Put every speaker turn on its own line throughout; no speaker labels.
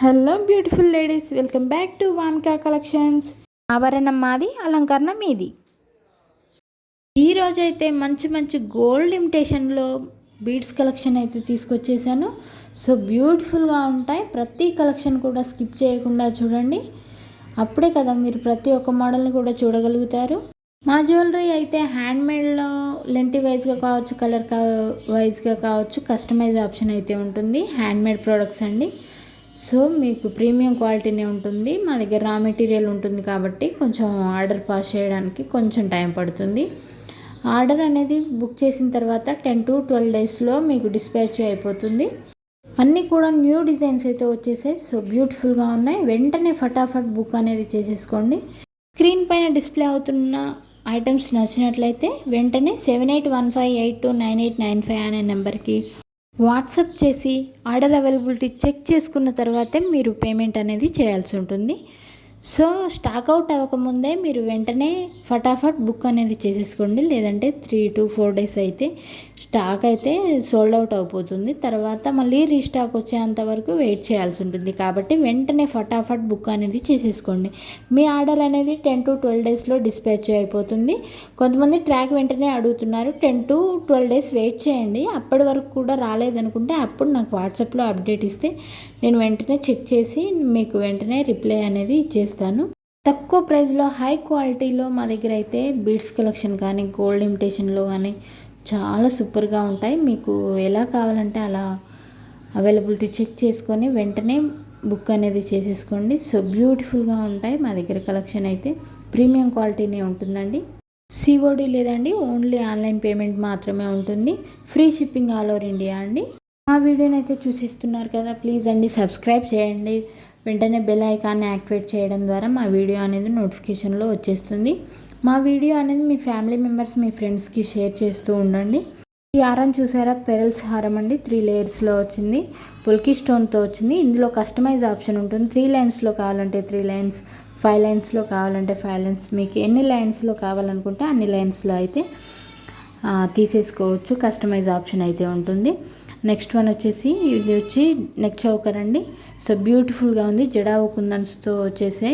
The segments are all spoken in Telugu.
Hello beautiful ladies welcome back to Vamika collections ఆభరణం మాది అలంకరణ మీది. ఈరోజు అయితే మంచి మంచి గోల్డ్ ఇమిటేషన్లో బీడ్స్ కలెక్షన్ అయితే తీసుకొచ్చేసాను. సో బ్యూటిఫుల్గా ఉంటాయి. ప్రతి కలెక్షన్ కూడా స్కిప్ చేయకుండా చూడండి. అప్పుడే కదా మీరు ప్రతి ఒక్క మోడల్ని కూడా చూడగలుగుతారు. మా జ్యువెలరీ అయితే హ్యాండ్మేడ్లో లెంత్ వైజ్గా కావచ్చు కలర్ కా వైజ్గా కావచ్చు కస్టమైజ్ ఆప్షన్ అయితే ఉంటుంది. హ్యాండ్మేడ్ ప్రోడక్ట్స్ అండి. సో మీకు ప్రీమియం క్వాలిటీనే ఉంటుంది. మా దగ్గర రా మెటీరియల్ ఉంటుంది కాబట్టి కొంచెం ఆర్డర్ పాస్ చేయడానికి కొంచెం టైం పడుతుంది. ఆర్డర్ అనేది బుక్ చేసిన తర్వాత టెన్ టు ట్వెల్వ్ డేస్లో మీకు డిస్పాచ్ అయిపోతుంది. అన్నీ కూడా న్యూ డిజైన్స్ అయితే వచ్చేసాయి. సో బ్యూటిఫుల్గా ఉన్నాయి. వెంటనే ఫటాఫట్ బుక్ అనేది చేసేసుకోండి. స్క్రీన్ పైన డిస్ప్లే అవుతున్న ఐటమ్స్ నచ్చినట్లయితే వెంటనే seven eight one five eight two nine eight nine five అనే నెంబర్కి వాట్సప్ చేసి ఆర్డర్ అవైలబిలిటీ చెక్ చేసుకున్న తర్వాతే మీరు పేమెంట్ అనేది చేయాల్సి ఉంటుంది. సో స్టాక్ అవుట్ అవ్వకముందే మీరు వెంటనే ఫటాఫట్ బుక్ అనేది చేసేసుకోండి. లేదంటే త్రీ టు ఫోర్ డేస్ అయితే స్టాక్ అయితే సోల్డ్ అవుట్ అయిపోతుంది. తర్వాత మళ్ళీ రీస్టాక్ వచ్చేంత వరకు వెయిట్ చేయాల్సి ఉంటుంది. కాబట్టి వెంటనే ఫటాఫట్ బుక్ అనేది చేసేసుకోండి. మీ ఆర్డర్ అనేది టెన్ టు ట్వెల్వ్ డేస్లో డిస్పాచ్ అయిపోతుంది. కొంతమంది ట్రాక్ వెంటనే అడుగుతున్నారు. Ten to twelve days wait చేయండి. అప్పటి వరకు కూడా రాలేదనుకుంటే అప్పుడు నాకు వాట్సాప్లో అప్డేట్ ఇస్తే నేను వెంటనే చెక్ చేసి మీకు వెంటనే రిప్లై అనేది ఇచ్చేస్తాను తక్కువ ప్రైస్లో హై క్వాలిటీలో మా దగ్గర అయితే బీడ్స్ కలెక్షన్ కానీ గోల్డ్ ఇమిటేషన్లో కానీ చాలా సూపర్గా ఉంటాయి. మీకు ఎలా కావాలంటే అలా అవైలబిలిటీ చెక్ చేసుకొని వెంటనే బుక్ అనేది చేసేసుకోండి. సో బ్యూటిఫుల్గా ఉంటాయి మా దగ్గర కలెక్షన్ అయితే. ప్రీమియం క్వాలిటీనే ఉంటుందండి. సిఓడి లేదండి ఓన్లీ ఆన్లైన్ పేమెంట్ మాత్రమే ఉంటుంది. Free shipping all over India అండి. మా వీడియోని అయితే చూసిస్తున్నారు కదా ప్లీజ్ అండి సబ్స్క్రైబ్ చేయండి. వెంటనే బెల్ ఐకాన్ని యాక్టివేట్ చేయడం ద్వారా మా వీడియో అనేది నోటిఫికేషన్లో వచ్చేస్తుంది. మా వీడియో అనేది మీ ఫ్యామిలీ మెంబర్స్ మీ ఫ్రెండ్స్కి షేర్ చేస్తూ ఉండండి. ఈ హారం చూసారా? పెరల్స్ హారం అండి. త్రీ లేయర్స్లో వచ్చింది. పుల్కీ స్టోన్తో వచ్చింది. ఇందులో కస్టమైజ్ ఆప్షన్ ఉంటుంది. త్రీ లైన్స్లో కావాలంటే త్రీ లైన్స్ ఫైవ్ లైన్స్లో కావాలంటే ఫైవ్ లైన్స్ మీకు ఎన్ని లైన్స్లో కావాలనుకుంటే అన్ని లైన్స్లో అయితే తీసేసుకోవచ్చు. కస్టమైజ్ ఆప్షన్ అయితే ఉంటుంది. నెక్స్ట్ వన్ వచ్చేసి ఇది వచ్చి నెక్ చౌకర్ అండి. సో బ్యూటిఫుల్గా ఉంది. జడావు కుందన్స్తో వచ్చేసే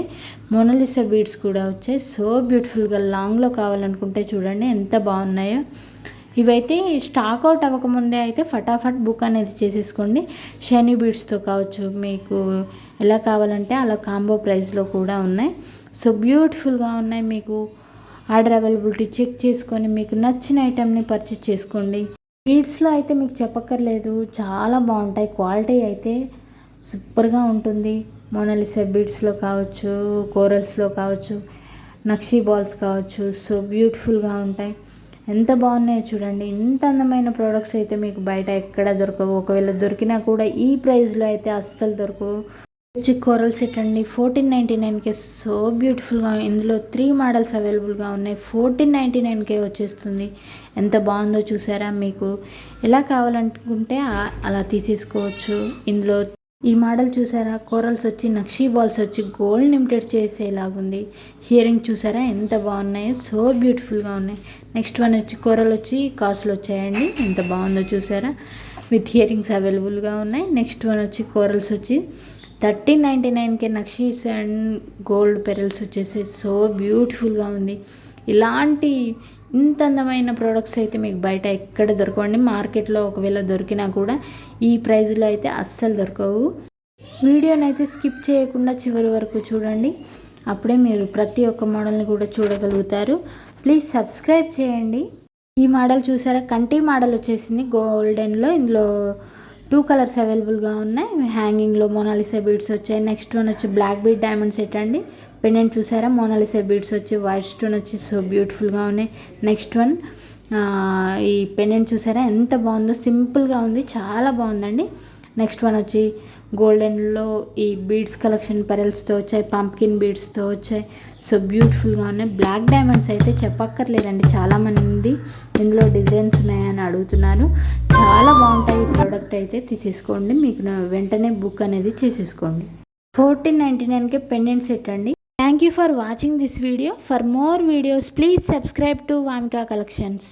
మొనలిసా బీడ్స్ కూడా వచ్చాయి. సో బ్యూటిఫుల్గా లాంగ్లో కావాలనుకుంటే చూడండి ఎంత బాగున్నాయో. ఇవైతే స్టాక్ అవుట్ అవ్వకముందే అయితే ఫటాఫట్ బుక్ అనేది చేసేసుకోండి. షైనీ బీడ్స్తో కావచ్చు మీకు ఎలా కావాలంటే అలా కాంబో ప్రైస్లో కూడా ఉన్నాయి. సో బ్యూటిఫుల్గా ఉన్నాయి. మీకు ఆర్డర్ అవైలబిలిటీ చెక్ చేసుకొని మీకు నచ్చిన ఐటెంని పర్చేస్ చేసుకోండి. బీడ్స్లో అయితే మీకు చెప్పక్కర్లేదు. చాలా బాగుంటాయి. క్వాలిటీ అయితే సూపర్గా ఉంటుంది. మోనాలిసా బీడ్స్లో కావచ్చు కోరల్స్లో కావచ్చు నక్షీ బాల్స్ కావచ్చు సో బ్యూటిఫుల్గా ఉంటాయి. ఎంత బాగున్నాయో చూడండి. ఇంత అందమైన ప్రోడక్ట్స్ అయితే మీకు బయట ఎక్కడ దొరకవు. ఒకవేళ దొరికినా కూడా ఈ ప్రైస్లో అయితే అస్సలు దొరకవు. వచ్చి కోరల్ సెట్ అండి. ఫోర్టీన్ నైంటీ నైన్కే సో బ్యూటిఫుల్గా ఇందులో త్రీ మోడల్స్ అవైలబుల్గా ఉన్నాయి. ఫోర్టీన్ నైంటీ నైన్కే వచ్చేస్తుంది. ఎంత బాగుందో చూసారా మీకు? ఎలా కావాలనుకుంటే అలా తీసేసుకోవచ్చు. ఇందులో ఈ మోడల్ చూసారా? కోరల్స్ వచ్చి నక్షీ బాల్స్ వచ్చి గోల్డ్ నిమిటెడ్ చేసేలాగుంది. హియరింగ్ చూసారా? ఎంత బాగున్నాయో. సో బ్యూటిఫుల్గా ఉన్నాయి. నెక్స్ట్ వన్ వచ్చి కోరల్ వచ్చి కాసులు వచ్చాయండి. ఎంత బాగుందో చూసారా? విత్ హియరింగ్స్ అవైలబుల్గా ఉన్నాయి. నెక్స్ట్ వన్ వచ్చి కోరల్స్ వచ్చి థర్టీన్ నైంటీ నైన్కే నక్షీస్ అండ్ గోల్డ్ పెరల్స్ వచ్చేసి సో బ్యూటిఫుల్గా ఉంది. ఇలాంటి ఇంత అందమైన ప్రోడక్ట్స్ అయితే మీకు బయట ఎక్కడ దొరకండి మార్కెట్లో ఒకవేళ దొరికినా కూడా ఈ ప్రైజ్లో అయితే అస్సలు దొరకవు. వీడియోని అయితే స్కిప్ చేయకుండా చివరి వరకు చూడండి. అప్పుడే మీరు ప్రతి ఒక్క మోడల్ని కూడా చూడగలుగుతారు. ప్లీజ్ సబ్స్క్రైబ్ చేయండి. ఈ మోడల్ చూసారా? కంటి మోడల్ వచ్చేసింది. గోల్డెన్లో ఇందులో టూ కలర్స్ అవైలబుల్గా ఉన్నాయి. హ్యాంగింగ్లో మోనాలిసా బీడ్స్ వచ్చాయి. నెక్స్ట్ వన్ వచ్చి బ్లాక్ బీడ్ డైమండ్ సెట్ అండి. పెండెంట్ చూసారా? మోనాలిసా బీడ్స్ వచ్చి వైట్ స్టోన్ వచ్చి సో బ్యూటిఫుల్గా ఉన్నాయి. నెక్స్ట్ వన్ ఈ పెండెంట్ చూసారా? ఎంత బాగుందో సింపుల్గా ఉంది. చాలా బాగుందండి. నెక్స్ట్ వన్ వచ్చి గోల్డెన్లో ఈ బీడ్స్ కలెక్షన్ పెరల్స్తో వచ్చాయి పంప్కిన్ బీడ్స్తో వచ్చాయి. సో బ్యూటిఫుల్గా ఉన్నాయి. బ్లాక్ డైమండ్స్ అయితే చెప్పక్కర్లేదండి. చాలామంది ఇందులో డిజైన్స్ ఉన్నాయని అడుగుతున్నారు. చాలా బాగుంటాయి ఈ ప్రోడక్ట్ అయితే. తీసేసుకోండి. మీకు వెంటనే బుక్ అనేది చేసేసుకోండి. ఫోర్టీన్ నైంటీ నైన్కే పెండెంట్ సెట్ అండి. Thank you for watching this video for more videos please subscribe to Vamika collections